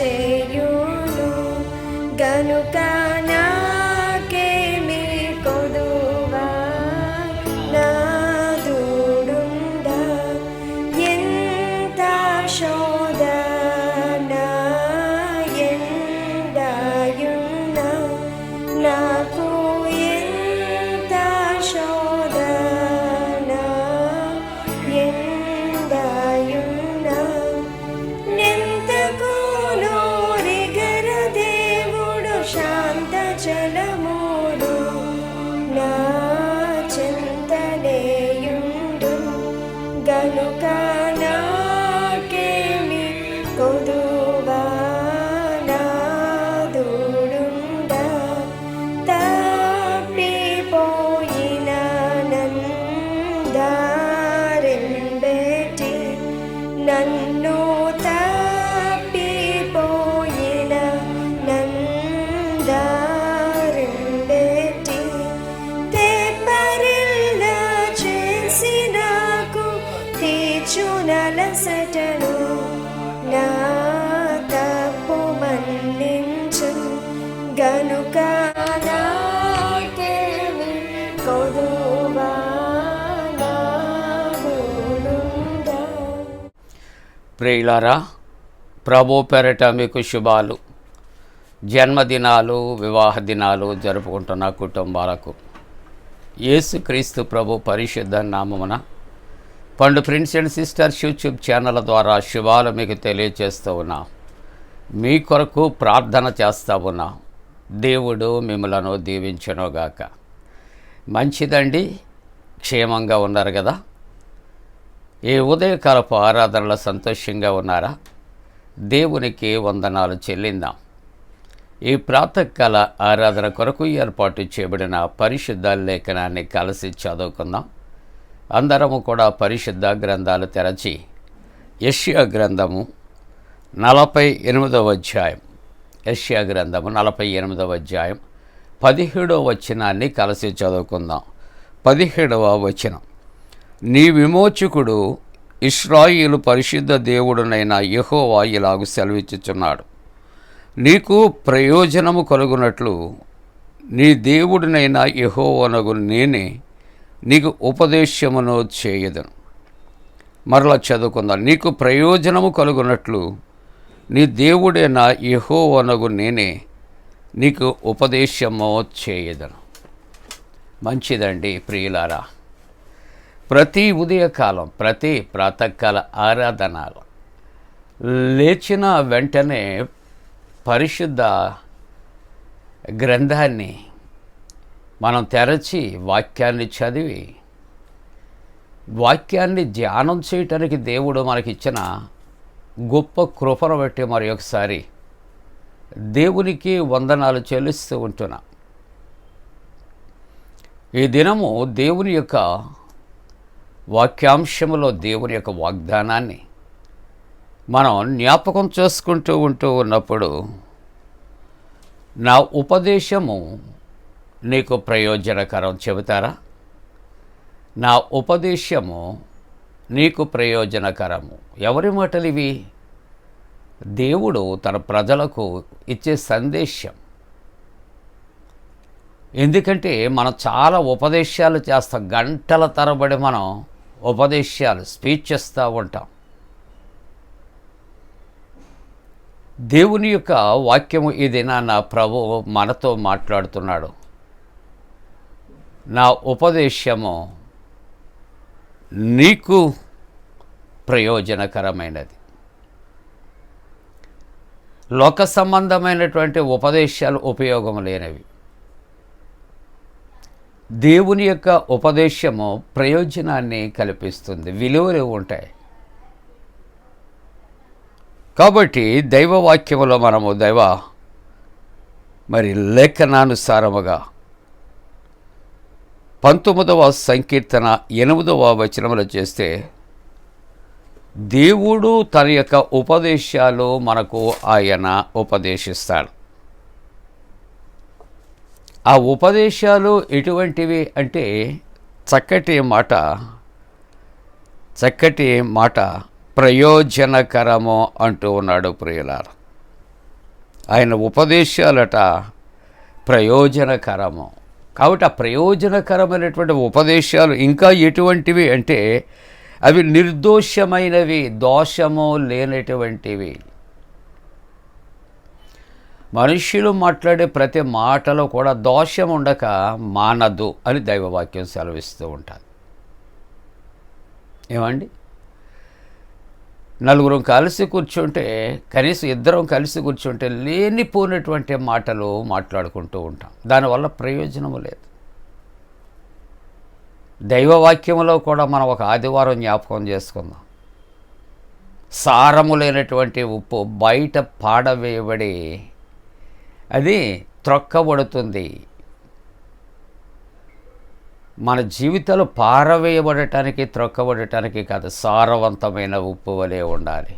చేయును. గనుక ప్రియులారా ప్రభు పెరట మీకు శుభాలు. జన్మదినాలు వివాహ దినాలు జరుపుకుంటున్న కుటుంబాలకు. యేసుక్రీస్తు ప్రభు పరిశుద్ధ నామమున Pandu prince and sisters YouTube channel ద్వారా శుభాలు మీకు తెలియజేస్తూ ఉన్నా. మీ కొరకు ప్రార్థన చేస్తూ ఉన్నా. దేవుడు మిమ్మలను దీవించనుగాక. మంచిదండి. క్షేమంగా ఉన్నారు కదా. ఈ ఉదయకాలపు ఆరాధనలో సంతోషంగా ఉన్నారా? దేవునికి వందనాలు చెల్లిందాం. ఈ ప్రాతకాల ఆరాధన కొరకు ఏర్పాటు చేయబడిన పరిశుద్ధ లేఖనాన్ని కలిసి చదువుకుందాం. అందరము కూడా పరిశుద్ధ గ్రంథాలు తెరచి యష్యా గ్రంథము నలభై ఎనిమిదవ అధ్యాయం. యష్యా గ్రంథము నలభై ఎనిమిదవ అధ్యాయం. పదిహేడవ వచనాన్ని కలిసి చదువుకుందాం. పదిహేడవ వచనం. నీ విమోచకుడు ఇస్రాయిలు పరిశుద్ధ దేవుడునైన యహోవా ఇలాగు సెలవిచ్చుచున్నాడు. నీకు ప్రయోజనము కలుగునట్లు నీ దేవుడినైన యహోవనగు నేనే నీకు ఉపదేశమును చేయదను. మరలా చదువుకుందాం. నీకు ప్రయోజనము కలుగునట్లు నీ దేవుడైన యహోవనగు నేనే నీకు ఉపదేశమో చేయదను మంచిదండి ప్రియులారా. ప్రతి ఉదయకాలం ప్రతి ప్రాతకాల ఆరాధనలు లేచిన వెంటనే పరిశుద్ధ గ్రంథాన్ని మనం తెరచి వాక్యాన్ని చదివి వాక్యాన్ని ధ్యానం చేయటానికి దేవుడు మనకిచ్చిన గొప్ప కృపను బట్టి మరి ఒకసారి దేవునికి వందనాలు చెల్లిస్తూ ఉంటున్నా. ఈ దినము దేవుని యొక్క వాక్యాంశములో దేవుని యొక్క వాగ్దానాన్ని మనం జ్ఞాపకం చేసుకుంటూ ఉంటూ ఉన్నప్పుడు నా ఉపదేశము నీకు ప్రయోజనకరం చెబుతారా? నా ఉపదేశము నీకు ప్రయోజనకరము. ఎవరి మాటలు ఇవి దేవుడు తన ప్రజలకు ఇచ్చే సందేశం. ఎందుకంటే మనం చాలా ఉపదేశాలు చేస్తాం. గంటల తరబడి మనం ఉపదేశాలు స్పీచ్ చేస్తూ ఉంటాం. దేవుని యొక్క వాక్యము ఇదినా నా ప్రభు మనతో మాట్లాడుతున్నాడు. నా ఉపదేశము నీకు ప్రయోజనకరమైనది. లోక సంబంధమైనటువంటి ఉపదేశాలు ఉపయోగం లేనివి. దేవుని యొక్క ఉపదేశము ప్రయోజనాన్ని కల్పిస్తుంది. విలువలు ఉంటాయి. కాబట్టి దైవవాక్యములో మనము దైవ మరి లేఖనానుసారముగా పంతొమ్మిదవ సంకీర్తన ఎనిమిదవ వచనములు చేస్తే దేవుడు తన యొక్క ఉపదేశాలు మనకు ఆయన ఉపదేశిస్తాడు. ఆ ఉపదేశాలు ఎటువంటివి అంటే చక్కటి మాట చక్కటి మాట ప్రయోజనకరము అంటూ ఉన్నాడు ప్రియులారు. ఆయన ఉపదేశాలట ప్రయోజనకరము. కాబట్టి ఆ ప్రయోజనకరమైనటువంటి ఉపదేశాలు ఇంకా ఎటువంటివి అంటే అవి నిర్దోషమైనవి దోషము లేనటువంటివి. మనుష్యులు మాట్లాడే ప్రతి మాటలో కూడా దోషం ఉండక మానదు అని దైవవాక్యం సెలవిస్తూ ఉంటుంది ఏమండి? నలుగురం కలిసి కూర్చుంటే కనీసం ఇద్దరం కలిసి కూర్చుంటే లేనిపోయినటువంటి మాటలు మాట్లాడుకుంటూ ఉంటాం. దానివల్ల ప్రయోజనము లేదు. దైవవాక్యంలో కూడా మనం ఒక ఆదివారం జ్ఞాపకం చేసుకుందాం. సారము లేనటువంటి ఉప్పు బయట పాడవేయబడి అది త్రొక్కబడుతుంది. మన జీవితాలు పారవేయబడటానికి త్రొక్కబడటానికి కాదు సారవంతమైన ఉప్పు వలె ఉండాలి.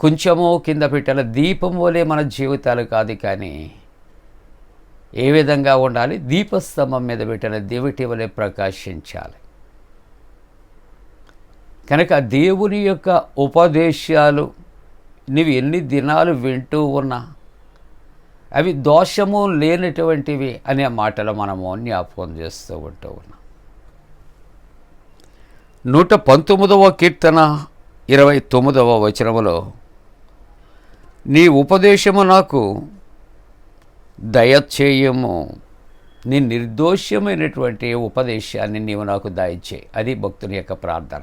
కొంచెము కింద పెట్టిన దీపం వలె మన జీవితాలు కాదు కానీ ఏ విధంగా ఉండాలి? దీపస్తంభం మీద పెట్టిన దివిటి వలె ప్రకాశించాలి. కనుక దేవుని యొక్క ఉపదేశాలు నీవు ఎన్ని దినాలు వింటూ ఉన్నా అవి దోషము లేనటువంటివి అనే మాటలు మనము జ్ఞాపకం చేస్తూ ఉంటూ ఉన్నాం. నూట పంతొమ్మిదవ కీర్తన ఇరవై తొమ్మిదవ వచనములో నీ ఉపదేశము నాకు దయచేయము. నీ నిర్దోషమైనటువంటి ఉపదేశాన్ని నీవు నాకు దయచే. అది భక్తుని యొక్క ప్రార్థన.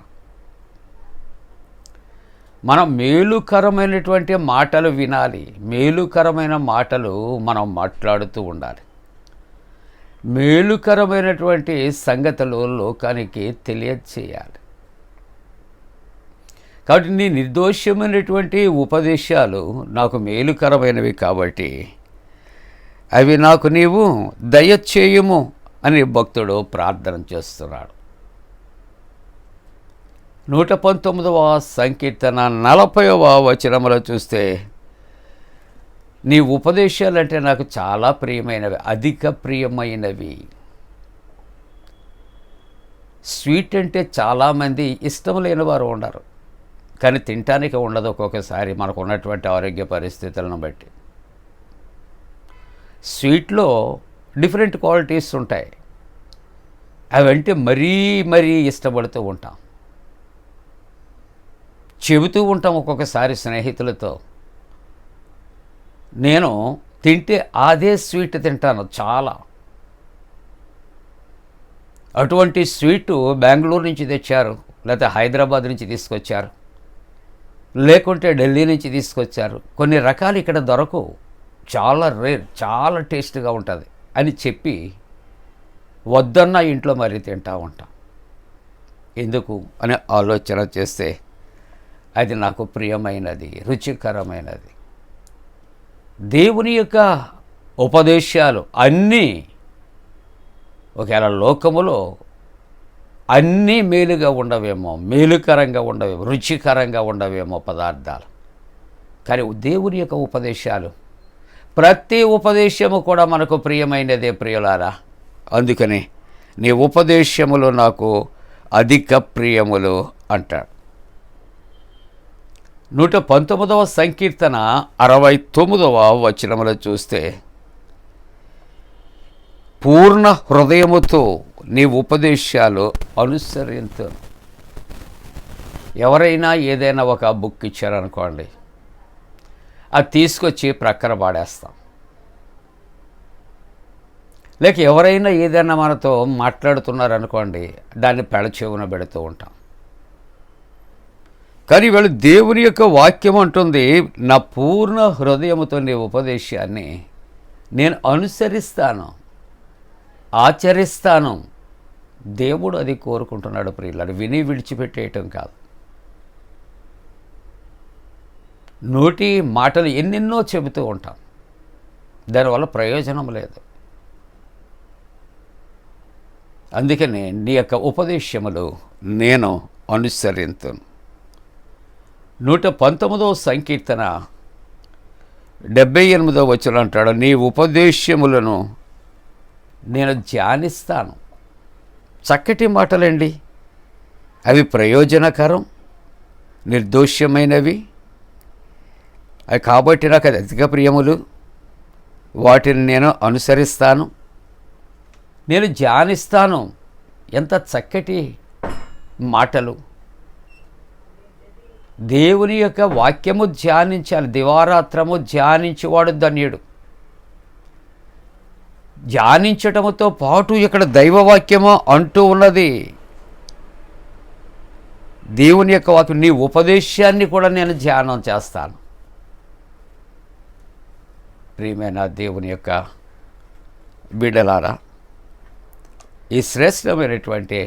మనం మేలుకరమైనటువంటి మాటలు వినాలి. మేలుకరమైన మాటలు మనం మాట్లాడుతూ ఉండాలి. మేలుకరమైనటువంటి సంగతులు లోకానికి తెలియచేయాలి. కాబట్టి నీ నిర్దోషమైనటువంటి ఉపదేశాలు నాకు మేలుకరమైనవి కాబట్టి అవి నాకు నీవు దయచేయము అని భక్తుడు ప్రార్థన చేస్తున్నాడు. నూట పంతొమ్మిదవ సంకీర్తన నలభైవ వచనములో చూస్తే నీ ఉపదేశాలంటే నాకు చాలా ప్రియమైనవి అధిక ప్రియమైనవి. స్వీట్ అంటే చాలామంది ఇష్టం లేని వారు ఉండరు కానీ తినటానికి ఉండదు ఒక్కొక్కసారి మనకు ఉన్నటువంటి ఆరోగ్య పరిస్థితులను బట్టి. స్వీట్లో డిఫరెంట్ క్వాలిటీస్ ఉంటాయి. అవంటే మరీ మరీ ఇష్టపడుతూ ఉంటాం. చెబుతూ ఉంటాం ఒక్కొక్కసారి స్నేహితులతో నేను తింటే అదే స్వీట్ తింటాను చాలా. అటువంటి స్వీటు బెంగళూరు నుంచి తెచ్చారు లేకపోతే హైదరాబాద్ నుంచి తీసుకొచ్చారు లేకుంటే ఢిల్లీ నుంచి తీసుకొచ్చారు. కొన్ని రకాలు ఇక్కడ దొరకవు. చాలా రేర్ చాలా టేస్ట్గా ఉంటుంది అని చెప్పి వద్దన్న ఇంట్లో మరీ తింటా ఉంటాం. ఎందుకు అనే ఆలోచన చేస్తే అది నాకు ప్రియమైనది రుచికరమైనది. దేవుని యొక్క ఉపదేశాలు అన్నీ ఒకవేళ లోకములో అన్నీ మేలుగా ఉండవేమో మేలుకరంగా ఉండవేమో రుచికరంగా ఉండవేమో పదార్థాలు. కానీ దేవుని యొక్క ఉపదేశాలు ప్రతి ఉపదేశము కూడా మనకు ప్రియమైనదే ప్రియులారా. అందుకని నీ ఉపదేశములు నాకు అధిక ప్రియములు అంటాడు. నూట పంతొమ్మిదవ సంకీర్తన అరవై తొమ్మిదవ వచనములో చూస్తే పూర్ణ హృదయముతో నీ ఉపదేశాలు అనుసరించు. ఎవరైనా ఏదైనా ఒక బుక్ ఇచ్చారనుకోండి అది తీసుకొచ్చి ప్రక్కన పాడేస్తాం. లేక ఎవరైనా ఏదైనా మనతో మాట్లాడుతున్నారనుకోండి దాన్ని పెడచెవున పెడుతూ ఉంటాం. కానీ వీళ్ళు దేవుని యొక్క వాక్యం అంటుంది నా పూర్ణ హృదయముతో నీ ఉపదేశాన్ని నేను అనుసరిస్తాను ఆచరిస్తాను. దేవుడు అది కోరుకుంటున్నాడు ప్రియులను విని విడిచిపెట్టేయటం కాదు. నోటి మాటలు ఎన్నెన్నో చెబుతూ ఉంటాం. దానివల్ల ప్రయోజనం లేదు. అందుకని నీ యొక్క ఉపదేశములు నేను అనుసరింతును. నూట పంతొమ్మిదవ సంకీర్తన డెబ్బై ఎనిమిదో వచ్చిన అంటాడు నీ ఉపదేశములను నేను ధ్యానిస్తాను. చక్కటి మాటలండి. అవి ప్రయోజనకరం నిర్దోష్యమైనవి అవి కాబట్టి నాకు అది అధిక ప్రియములు. వాటిని నేను అనుసరిస్తాను. నేను ధ్యానిస్తాను. ఎంత చక్కటి మాటలు. దేవుని యొక్క వాక్యము ధ్యానించాలి. దివారాత్రము ధ్యానించేవాడు ధన్యుడు. ధ్యానించటముతో పాటు ఇక్కడ దైవవాక్యము అంటూ ఉన్నది. దేవుని యొక్క వాక్యం నీ ఉపదేశాన్ని కూడా నేను ధ్యానం చేస్తాను. ప్రియమైన దేవుని యొక్క బిడ్డలారా ఈ శ్రేష్టమైనటువంటి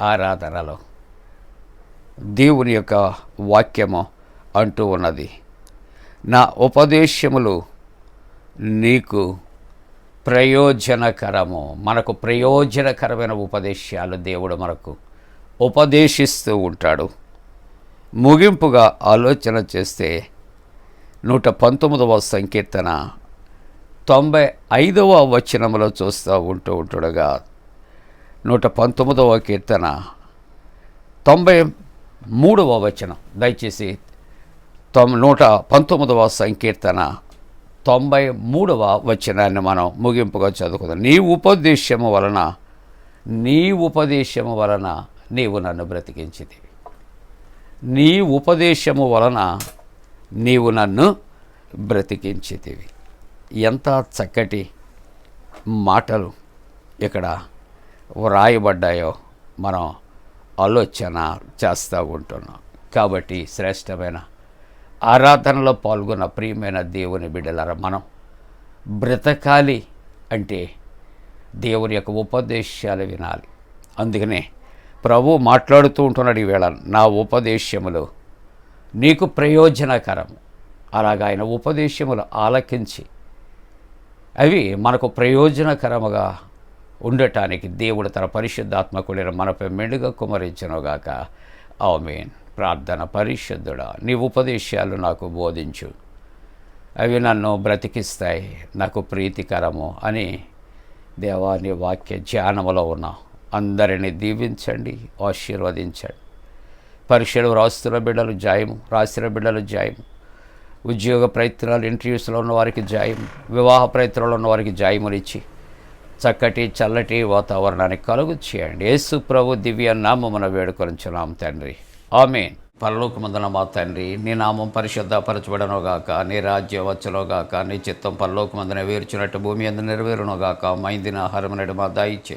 ఆరాధనలో దేవుని యొక్క వాక్యము అంటూ ఉన్నది నా ఉపదేశములు నీకు ప్రయోజనకరము మనకు ప్రయోజనకరమైన ఉపదేశాలు దేవుడు మనకు ఉపదేశిస్తూ ఉంటాడు. ముగింపుగా ఆలోచన చేస్తే నూట పంతొమ్మిదవ సంకీర్తన. తొంభై ఐదవ వచనములో చూస్తూ ఉంటూ ఉంటుండగా నూట పంతొమ్మిదవ కీర్తన. తొంభై మూడవ వచనం. దయచేసి తొం నూట పంతొమ్మిదవ సంకీర్తన. తొంభై మూడవ వచనాన్ని మనం ముగింపుగా చదువుకుందాం. నీ ఉపదేశము వలన నీ ఉపదేశము వలన నీవు నన్ను బ్రతికించింది నీ ఉపదేశము వలన నీవు నన్ను బ్రతికించితివి. ఎంత చక్కటి మాటలు ఇక్కడ వ్రాయబడ్డాయో మనం ఆలోచన చేస్తూ ఉంటున్నాం. కాబట్టి శ్రేష్టమైన ఆరాధనలో పాల్గొన్న ప్రియమైన దేవుని బిడ్డలర మనం బ్రతకాలి అంటే దేవుని యొక్క ఉపదేశాలు వినాలి. అందుకనే ప్రభు మాట్లాడుతూ ఉంటున్నాడు ఈవేళ నా ఉపదేశములు. నీకు ప్రయోజనకరం. అలాగ ఆయన ఉపదేశములు ఆలకించి అవి మనకు ప్రయోజనకరముగా ఉండటానికి దేవుడు తన పరిశుద్ధాత్మకుడిన మనపై మెండుగా కుమరించనుగాక. ఆమేన్. ప్రార్థన పరిశుద్ధుడా నీ ఉపదేశాలు నాకు బోధించు. అవి నన్ను బ్రతికిస్తాయి నాకు ప్రీతికరము అని దేవాని వాక్య ధ్యానములో ఉన్న అందరినీ దీవించండి ఆశీర్వదించండి. పరీక్షలు రాస్తున్న బిడ్డలు జాయము రాసిన బిడ్డలు జాయం. ఉద్యోగ ప్రయత్నాలు ఇంటర్వ్యూస్లో ఉన్న వారికి జాయం వివాహ ప్రయత్నాలు ఉన్న వారికి జాయమునిచ్చి చక్కటి చల్లటి వాతావరణాన్ని కలుగు చేయండి. యేసు ప్రభు దివ్య నామమున వేడుకొంచున్నాం తండ్రి. ఆమె పరలోకమందున మా తండ్రి నీ నామం పరిశుద్ధపరచబడనుగాక నీ రాజ్యం వచ్చునుగాక నీ చిత్తం పరలోకమందున వేర్చినట్టు భూమి అందు నెరవేరునుగాక మైందిన ఆహారమునడు మా దాయిచ్చే